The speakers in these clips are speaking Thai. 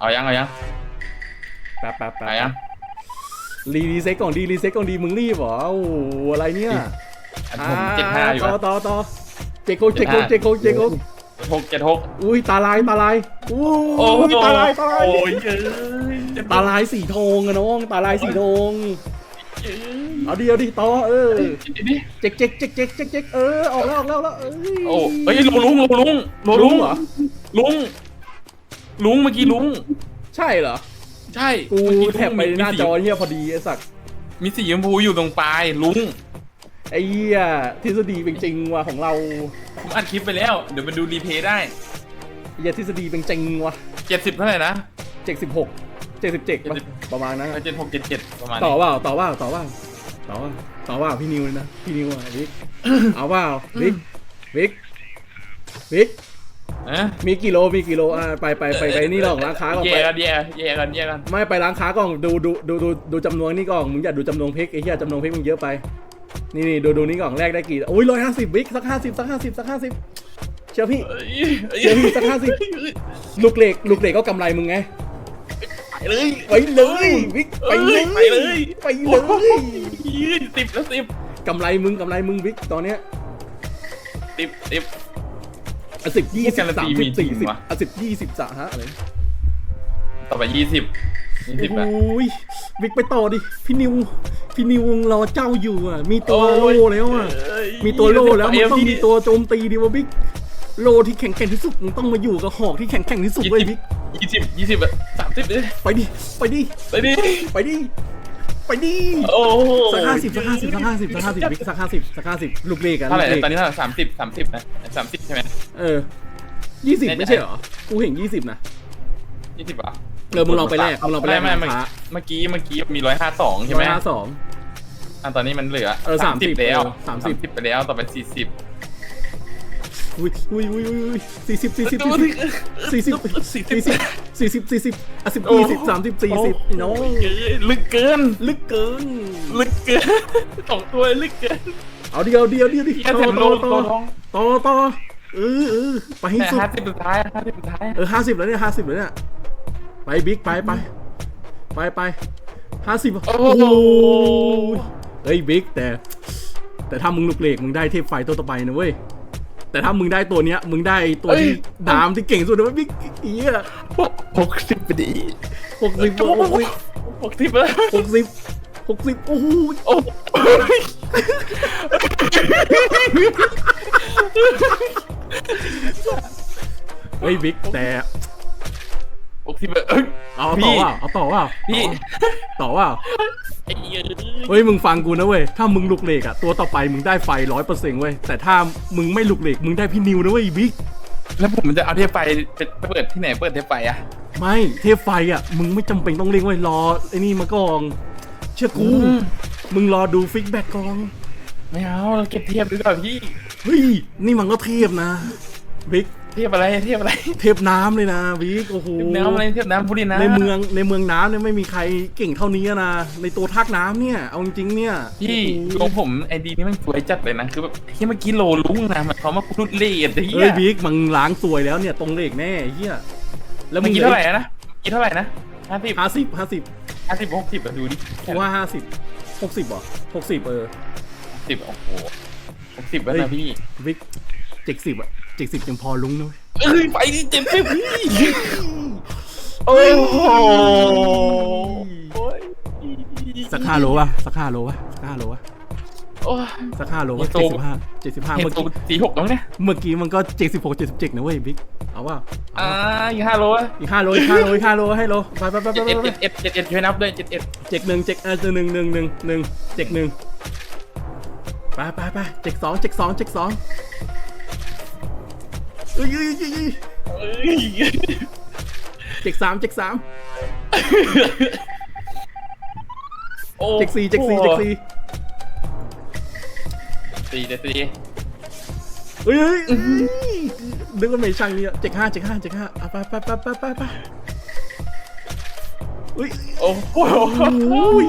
เอายังเอายังแป๊บแป๊บแป๊บเอายังรีรีเซ็ตก่อนดีรีเซ็ตก่อนดีมึงรีบเหรอโอ้โหอะไรเนี่ยอันผมเจ็ดห้าอยู่ต่ออะต่อต่อเจโคเจโคเจโคเจโคหกเจ็ดหกอุ้ยตาลายตาลายอู้โอ้ยตาลายตาลายโอ้ยเอ้ยเจ็ดตาลายสีทองอะน้องตาลายสีทองเอาดิเอาดิต่อเออเอ้ยดิเจ๊กเจ๊กเจ๊กเจ๊กเจ๊กเจ๊กเออออกแล้วออกแล้วแล้วเอ้ยโอ้เอ้ยลุงลุงลุงลุงลุงลุงเหรอลุง ลุงเมื่อกี้ลุง ใช่เหรอ ใช่กูเมื่อลุงแท็บไปหน้ามีจอสีเฮียพอดีไอ้สักมีสีชมพูอยู่ตรงปลายลุง ไอ้เหี้ยทฤษฎีเป็นจริงว่ะของเราผมอัดคลิปไปแล้ว เดี๋ยวไปดูรีเพย์ได้เหี้ยทฤษฎีเป็นจริงว่ะเจ็ดสิบเท่าไหร่นะ เจ็ดสิบหกเจ็ดสิบเจ็ดประมาณนั้นอะเจ็ดหกเจ็ดเจ็ดประมาณต่อนี้ว่าต่อว่าต่อว่าต่อว่าต่อว่าพี่นิวเลยนะพี่นิวอะวิกเอาว่าวิกวิกวิกเอ๊ะมีกี่โลมีกี่โลอะไปไปไปไปนี่หรอกร้านค้าก่อนแย่ไปกันแย่แย่กันแย่กันไม่ไปร้านค้าก่อนดูดูดูดูดูจำนวนนี่ก่อนมึงอย่าดูจำนวนเพกไอ้เหี้ยจำนวนเพกมึงเยอะไปนี่นี่ดูดูนี่ก่อนแรกได้กี่โอ้ยร้อยห้าสิบวิกสักห้าสิบสักห้าสิบสักห้าสิบเชื่อพี่เอ้ยเดี๋ยวพี่สักห้าสิบลูกเหล็กลูกเหล็กก็กำไรมึงไงไปเลยไปเลยวิกไปเลยไปเลยไปเลยยี่สิบแล้วสิบกำไรมึงกำไรมึงวิกตอนเนี้ยสิบสิบ อะสิบยี่สิบการันสาตีมมีสิบจริสี่งสิบวะอะสิบยี่สิบสะฮะอะไรต่อไปยี่สิบยี่สิบโอ้อะยวิกไปต่อดิพี่นิว พี่นิวรอเจ้าอยู่อะ มีตัวโล่แล้วอะเอ้ยมีตัวโล่แล้วมันต้องเมีตัวโจมตีดิวะวิกโลที่แข็งแกร่งที่สุดมึงต้องมาอยู่กับหอกที่แข็งแกร่งที่สุดเว้ยวิกยี่สิบยี่สิบอะสามสิบเลยไปดิไปดิไปดิไปดิ ไปดิโอ้โหสักห้าสิบสักห้าสิบสักห้าสิบสักห้าสิบวิกสักห้าสิบสักห้าสิบลูกเลขกันเท่าไหร่ลูกเลขตอนนี้เท่าไหร่สามสิบสามสิบนะสามสิบใช่ไหมเออยี่สิบแน่ใจไม่ใช่เหรอ กูเห็นยี่สิบนะยี่สิบอะเออมึงลองไปแลกมึงลองไปแลกไม่ไม่ราคาเมื่อกี้เมื่อกี้มีร้อยห้าสองใช่ไหมร้อยห้าสองอะตอนนี้มันเหลือเออ30แล้วเออ30สิบไปแล้วต่อไปสี่สิบ อุ้ยอุ้ยอุ้ยอุ้ยสี่สิบสี่สิบสี่สิบสี่สิบสี่สิบสี่สิบสี่สิบอะสิบยี่สิบสามสิบสี่สิบน้องลึกเกิน ลึกเกิน ลึกเกินสองตัวลึกเกิน เอาเดียวเดียวเดียวดิแค่ต่แถอมโลต่อโลต่อทองต่อต่อเออเออไปให้แต่สุดห้าสิบสุดท้ายห้าสิบสุดท้ายเออห้าสิบแล้วเนี่ยห้าสิบแล้วเนี่ยไปบิ๊กไปไปไปไปห้าสิบโอ้โอ้โหโหเฮ้ยบิ๊กแต่ แต่ถ้ามึงลูกเหล็กมึงได้เทพไฟตัวต่อไปนะเว้ย แต่ถ้ามึงได้ตัวเนี้ย มึงได้ตัวที่ดามที่เก่งสุดนะเว้ยบิ๊กเฮียหกสิบไปดีหกสิบหกสิบหกสิบแล้วหกสิบหกสิบโอ้โหโอ้ยเฮ้ยบิ๊กแต่หกสิบเอ้ยเอาพี่ต่อว่าเอาต่อว่าพี่ต่อว่า ไอ้เหี้ยเฮ้ยมึงฟังกูนะเว้ย ถ้ามึงลูกเหล็กอะตัวต่อไปมึงได้ไฟร้อยเปอร์เซ็นต์เว้ย แต่ถ้ามึงไม่ลูกเหล็กมึงได้พี่นิวนะเว้ยบิ๊ก แล้วผมจะเอาเทปไฟไปเปิดที่ไหนเปิดเทปไฟอะไม่เทพไฟอะ มึงไม่จำเป็นต้องเล่งไว้รอไอ้นี่มาก่อนเชื่อกู มึงรอดูฟิกแบ็กก่อนไม่เอาเราเก็บเทียบดีกว่าพี่ เฮ้ย นี่มันก็เทพนะบิ๊ก เทียบอะไรเทียบอะไรเทพน้ำเลยนะบิ๊กโอ้โหเทียบน้ำอะไรเทียบน้ำพุรินนะในเมืองในเมืองน้ำเนี่ยไม่มีใครเก่งเท่านี้นะในตัวทากน้ำเนี่ยเอาจริงๆเนี่ยพี่โอ้ลโหงผมไอดีนี่มันสวยจัดเลยนะคือแบบเฮียเมื่อกี้โลลุงนะหมายความว่ากูรุดเลดไอ้เฮีเฮ้ยยบิ๊กมึงล้างสวยแล้วเนี่ยตรงเลขแน่ไอ้เฮียแล้วมึเมื่องกี้เท่าไหร่นะเมื่อกี้เท่าไหร่นะห้าสิบห้าสิบห้าสิบห้าสิบหกสิบดูดิเพราะว่าห้าสิบหกสิบเหรอหกสิบเออสิบโอ้โหหกสิบแล้วเฮ้นะยพี่บิ๊กเจ็ดสิบอะ เจ็ดสิบยังพอลุ้งนะเว้ยเอ้ยไปดิเจ็ดสิบพี่โอ้โหสักห้าโลวะสักห้าโลวะสักห้าโลวะโอ้ย สักห้าโลวะเห็นตัเจ็ดวสิบห้าเจ็ดสิบห้าเห็นเมื่อตัวกี้สี่หกแล้วเนี่ยเมื่อกี้มันก็เจ็ดสิบหกเจ็ดสิบเจ็ดนะเว้ยบิ๊กเอาว่าอ่าอีกห้าโลอะอีกห้าโลอีกห้าโลอีกห้าโลให้โลไปไปไปไปเจ็ดไปเอ็ดเจ็ดเอ็ดเจ็ดเอ็ดช่วยนับด้วยเจ็ดเอ็ดเจ็กหนึ่งเจ็กเออหนึ่งหนึ่งหนึ่งหนึ่งเจ็กหนึ่งไปไปไปเจ็กสองเจ็กสองเจ็กสอง เอ้ยเอ้ยเอ้ยเอ้ยเอ้ยเจ็กสามเจ็กสามโอ้เจ็กสี่เจ็กสี่เจ็กสี่สี่เจ็ดสี่เอ้ยเอ้ยเอ้ยนึกว่าไม่ช่างนี่ยเจ็กห้าเจ็กห้าเจ็กห้าเอาไปไปไปไปไปไปเฮ้ยโอ้โหโอ้ย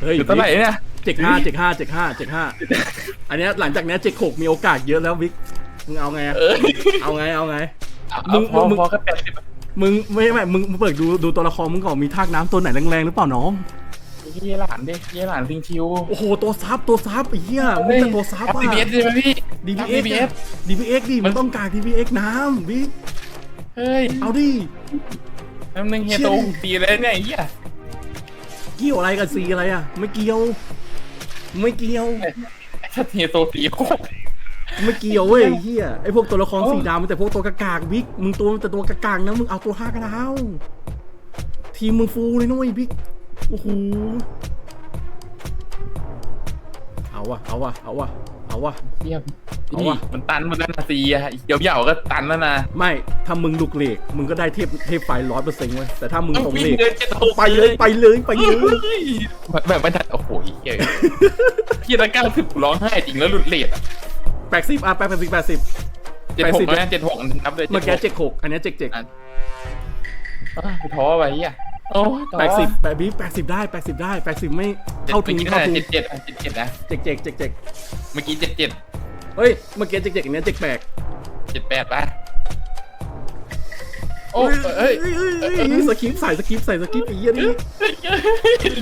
เฮ้ยอยู่เท่าไหร่เนี่ย เจ็กห้าเจ็กห้าเจ็กห้าเจ็กห้าอันเนี้ยหลังจากเนี้ยเจ็กหกมีโอกาสเยอะแล้ววิกมึงเอาไงอะเออเอาไงเอาไง มึมึงงพอมึง พอแค่แปดสิบมึงไม่ไม่มึงมึงเปิดดูดูตัวละครมึงก่อนมีทากน้ำตัวไหนแรงๆหรือเปล่าน้องเยี่ยหลานดิเยี่ยหลานซิงคิว โอ้โหตัวซับตัวซับไอ้เหี้ยมึงจะตัวซับดีอะบีเอสใช่ไหมพี่ DPX DPX DPX ดิมัมันนต้องการ DPX น้ำบิ๊กเฮ้ย เอาดิน้ำหนึ่งเฮียโตตีเลยเนี่ยไอ้เหี้ยเกี่ยวอะไรกับสีอะไรอะ ไม่เกี่ยว ไม่เกี่ยวถ้าเฮียโตตีโคตรไม่เกี่ยวเว้ยไอ้เฮียไอพวกตัวละครสีดำมันแต่พวกตัวกากากบิ๊กมึงตัวแต่ตัวกากากนะมึงเอาตัวห้ากันเอาทีมมึงฟูเลยนะเว้ยบิ๊กโอ้โหเอาวะเอาวะเอาวะ เอาวะเทียบเอาพี่วะมันตันมันตันนาทีอะเหี่ยวๆก็ตันแล้วนะไม่ถ้ามึงลุกเหล็กมึงก็ได้เทพเทพไฟร้อยเปอร์เซ็นต์เว้ยแต่ถ้ามึงตรงวิ่เหล็กเดินจะโตไปเลยไปเลยไปเลย แบบไม่ทันโอ้โหเฮียพี่ละเก้าสิบร้องไห้จริงแล้วหลุดเลทอะแปดสิบอะแปดสิบแปดสิบ เจ็ดหกนะเจ็ดหกนับเลยเมื่อกี้เจ็ดหกอันเนี้ยเจ็ดเจ็ดท้อไปเฮีย โอ้แปดสิบแปดบิ๊กแปดสิบได้แปดสิบได้แปดสิบไม่เข้าถึงเข้าเข้าถึงเจ็ดเจ็ดเจ็ดเจ็ดนะเจ็กเจ็กเจ็กเจ็กเมื่อกี้เจ็ดเจ็ดเฮ้ยเมื่อกี้เจ็กเจ็กอันเนี้ยเจ็กแปลกเจ็ดแปดป่ะโอ้เฮ้ยเฮ้ยเฮ้ยเฮ้ยเฮ้ยสคริปต์ใส่สคริปต์ใส่สคริปต์ไอ้เหี้ยนี่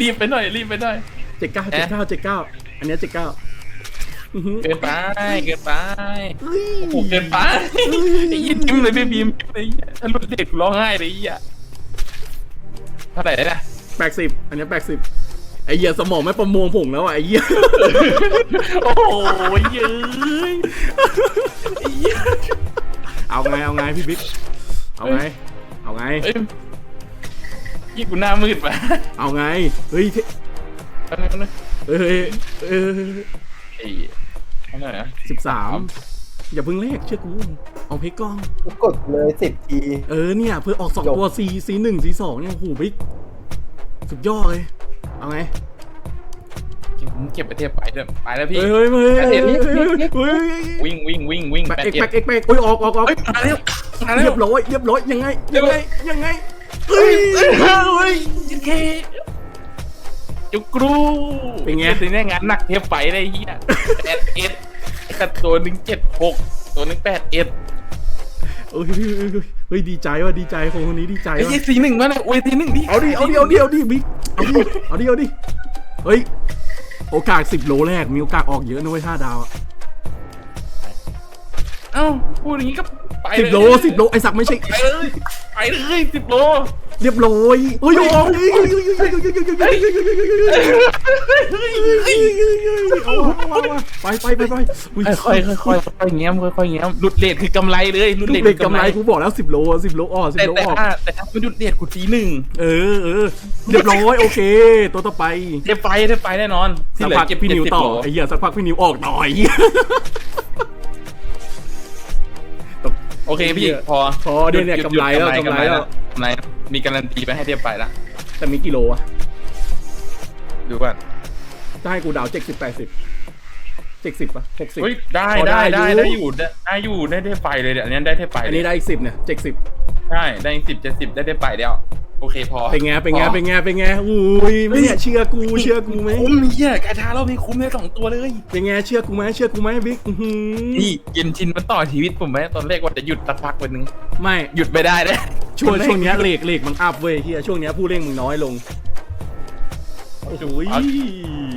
รีบไปหน่อยรีบไปหน่อยเจ็กเก้าเจ็กเก้าเจ็กเก้าอันเนี้ยเจ็กเก้าอื้อหือเกินไปเกินไปเฮ้ยโอ้เกินไปไอ้ยิ้มยิ้มเลยไม่บีมไอ้ถ้ารุ่นเด็กร้องไห้เลยไอ้เหี้ย เท่าไหร่นะแปดสิบอันเนี้ยแปดสิบไอ้เหี้ยสมองไม่ประมวลผงแล้วอะไอ้เหี้ยโอ้โหเย้ยไอ้เหี้ยเอาไงเอาไงพี่บิ๊กเอาไง เอาไงเอ้ยยี่กูหน้ามืดป่ะเอาไงเฮ้ยเท่แป๊บนึงแป๊บนึงเอ้ยเอ้ยไอ้เท่าไหร่นะ สิบสาม อย่าเพิ่งเลขเชื่อกูเอาเพชรกล้องกูกดเลยสิบที เออเนี่ยเพื่อออกสองจบ ตัว C C หนึ่ง C สองเนี่ยโอ้โหบิ๊กสุดยอดเลย เอาไงเก็บเก็บไปเทียบไปเถอะไปแล้วพี่ เฮ้ยเฮ้ยเฮ้ยแปดเอ็เฮ้ดยเฮ้ยเฮ้ยวิ่งวิ่งวิ่งวิ่งแปแปดดเอกเอ็แปดดเอกแปดโอ้ยออกออกออกเฮ้ยมาแล้วมาแล้เรีวยบร้อยเรียบร้อยยังไงเรียัยบงร้ไงอยยังไงเฮ้ยเฮ้ยโอเคจุกรูเป็นไงงานหนักเทียบไปเลยเฮียแปดเอ็ดไอ้กั ดตัวหนึ่งเจ็ดหกตัวหนึ่งแปดเอ็ดโอ้ยเฮ้ยเฮ้ยเฮ้ยดีใจว่ะดีใจคนคนนี้ดีใจไอ้ว่ะยี่สีหนึ่งมาเนี่ยโอ้ยสีหนึ่งดิเอาดิเอาดิเอาดิเอาดิบิ๊กเอาดิเอาดิเอาดิเฮ้ยโอกาสสิบโลแรกมีโอกาสออกเยอะนะเว้ยห้าดาวอะเอ้าพูดอย่างนี้ก็ไปสิบโลสิบโลไอสักไม่ใช่ ไปเลยไปเลยสิบโล เรียบร้อยเฮ้ยออกดิเอาเอาเอาไปไปไปไปอุ้ยค่อยๆค่อยๆค่อยๆเงี้ยมค่อยๆเงี้ยมหลุดเลทคือกำไรเลยหลุดลูเลกทเด็คืกอกำกำไรไรกูบอกแล้วสิบโลสิบโลออกสิบแต่โลแต่ออกถ้าแต่ถ้ามันหยุดเลทกูตีหนึ่งเออเออเรียบร้อยโอเค ตัวต่อไปเทปไฟเทปไฟแน่นอนที่สักเหลือพักเก็บพี่เจ็ดนิวสิบต่อโลไอ้เหี้ยสักพักพี่นิวออกหน่อยเหี้ยโอเคพี่พอพอเดี๋ยวเนี่ยหดกำไรแล้วหยุดกำไรแล้ว กำไรมีการันตีไปให้เทปไฟละแต่มีกิโลอะดูว่าถ้าให้กูเดาวเจ็ดสิบแปดสิบเจ็ดสิบป่ะหกสิบ เฮ้ยได้พอได้ได้อยู่ได้ได้อยู่ได้ได้อยู่ได้เทปไฟเลยเดี๋ยวอันนี้ได้เทปไฟอันเลนี้ยได้อีกสิบเนี่ยเจ็ดสิบใช่ได้สิบเจ็ดสิบได้เทปไฟแล้วโอเคพอเป็นไงเป็นไงพอ เป็นไงเป็นไงอุ้ยไม่เนี่ยเชื่อกูเชื่อกูไหมคุ้มเฮียกาชาเรามีคุ้มได้สองตัวเลยเป็นไงเชื่อกูไหมเชื่อกูไหมบิ๊กอื้อหือนี่เย็นชินมันต่อชีวิตผมไหมตอนแรกว่าจะหยุดสักพักวันนึงไม่หยุดไม่ได้เลย ช่วงช่วงเนี้ยเลกเลกมันอัพเว้ยเฮียช่วงเนี้ยผู้เล่นมึงน้อยลงโอ้โหยเอา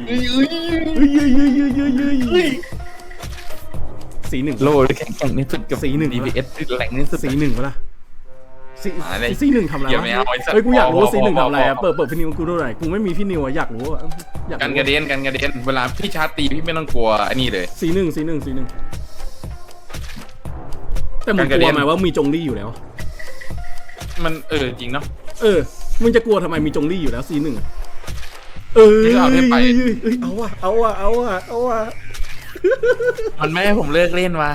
เฮ้ยเฮ้ยเฮ้ยเฮ้ยเฮ้ยเฮ้ยเฮ้ยสีหนึ่งโลแข่งแข่งที่สุดกับสีหนึ่ง DPS ที่แหล่งที่สุดสีหนึ่งปะล่ะสีมาเลยสีหนึ่งทำอะไรอย่าวะไม่เอาไอ้สัตว์เฮ้ยกูอยากรู้ว่าพอสีหนึ่งพอทำอะไรพอะอเปิดเปิดพี่นิวกูดูหน่อยกูไม่มีพี่นิวอะอยากรู้อะอยากกันรู้กระเด็นกันกระเด็นเวลาพี่ชาร์จตีพี่ไม่ต้องกลัวอันนี้เลย สีหนึ่งสีหนึ่งสีหนึ่งแต่มึงการกระกเด็ลัวนไหมว่ามีจงลี่อยู่แล้ว มันเออจริงเนาะ เออ มึงจะกลัวทำไมมีจงลี่อยู่แล้วซีหนึ่งอะเออที่เอาให้ไป เอ้ยเอาว่ะเอาว่ะเอาว่ะเอาว่ะ มันไม่ให้ผมเลิกเล่นว่ะ